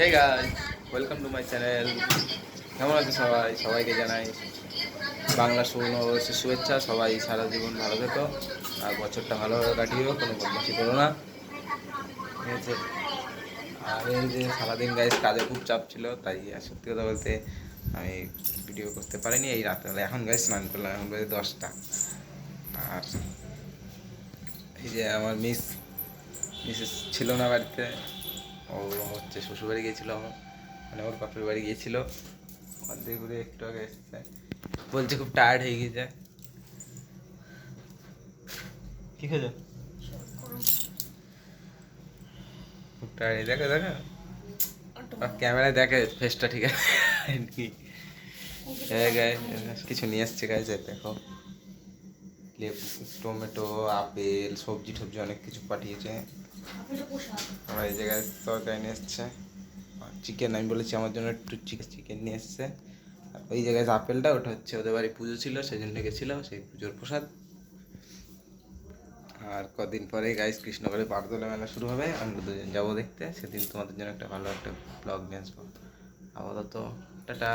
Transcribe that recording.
Hey guys welcome to my channel কেমন আছে সবাই? সবাইকে জানাই বাংলা নববর্ষের শুভেচ্ছা। সবাই সারা জীবন ভালো থেকো। আর বছরটা ভালোভাবে কাটিও, কোনো বদমাশি করো না। ঠিক আছে? আর এই যে সারাদিন গাইস কাজে খুব চাপ ছিল, তাই সত্যি কথা বলতে আমি ভিডিও করতে পারিনি। এই রাত্রেবেলা এখন গাইস স্নান করলাম, এখন বাজে দশটা। আর এই যে আমার মিস মিসেস ছিল না বাড়িতে। ও হচ্ছে শ্বশুরবাড়ি গিয়েছিল আমার। মানে ওর বাপের বাড়ি গিয়েছিল। অর্ধেক ঘুরে একটু আগে এসেছে। বলছে খুব টায়ার্ড হয়ে গেছে কি খেয়েছো? খুব টায়ার্ড দেখো দেখো। ক্যামেরায় দেখে ফেসটা ঠিক আছে। কি। কিছু নিয়ে এসছে গাইছে দেখো। লেবু টমেটো আপেল সবজি টবজি অনেক কিছু পাঠিয়েছে। আমার এই জায়গায় তরকারি নিয়ে এসছে। চিকেন আমি বলেছি আমার জন্য একটু চিকেন নিয়ে এসছে। ওই জায়গায় আপেলটা, ওটা হচ্ছে ওদের বাড়ি পুজো ছিল সেই জন্য গেছিল, সেই পুজোর প্রসাদ। আর কদিন পরে গাইস কৃষ্ণগড়ে বারদোলা মেলা শুরু হবে, আমরা দুজন যাব দেখতে। সেদিন তোমাদের জন্য একটা ভালো একটা ব্লগ নিয়ে আসব। আপাতত, টাটা।